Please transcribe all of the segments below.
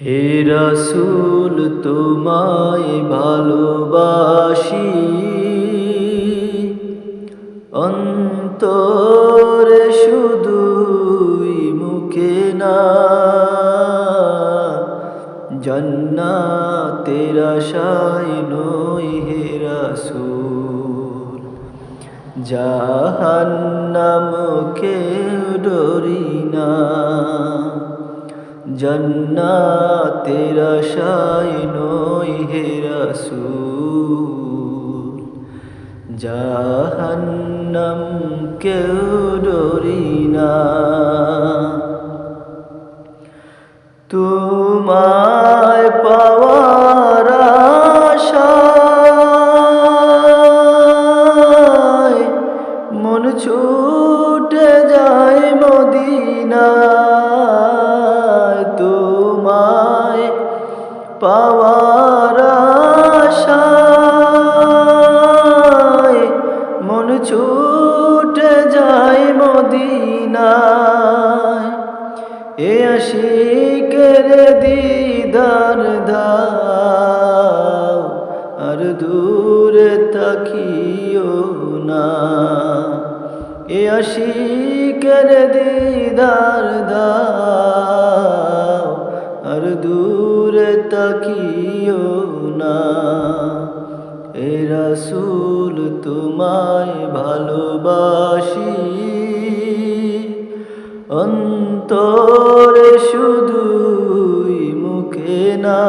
হে রসুল, তোমায় ভালোবাসি। অন্তরে শুধুই মুখে না, জন্নাতের আশায় নই হে রসুল। কেউ ডরি জন্নাতের আশায় হে রসুল। জাহান্নাম কেউ ডরি না। তোমায় পাওয়ার আশায় মন ছুটে যায় মদিনায়। মন ছুটে যায় মদিনায়। এ আশিকের দিদার দাও আর দূরে তাকিও না। এ আশিকের দিদার দাও রসুল, তোমায় ভালোবাসি। অন্তরে শুধুই মুখে না,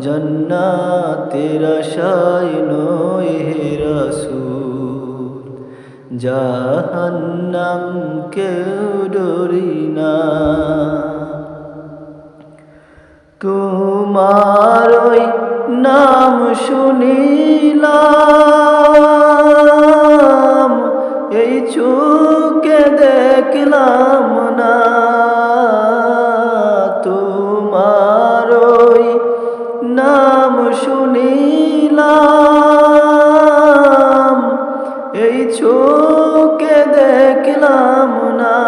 জন্নাতের আশায় নয় হে রসুল। জাহান্নাম কেউ ডরি না। শুনিলাম, এই চোখে দেখলাম না। তোমার ওই নাম শুনিলাম, এই চোখে দেখলাম না।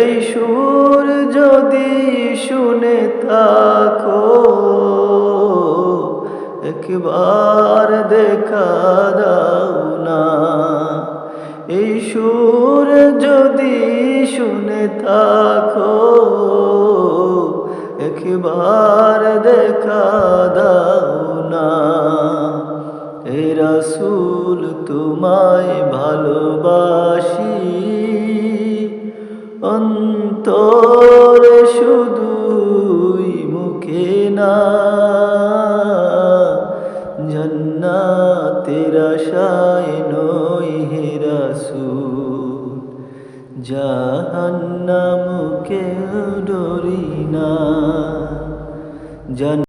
এই সুর যদি শুনে থাকো একবার দেখা দাও না। এই সুর যদি শুনে থাকো, একবার দেখা দাও না। এ রসুল তোমায় ভালোবাসি, অন্তর শুধুই জন্নাতের শায় নই হে রসুল জাহান্নাম কেউ ডরি না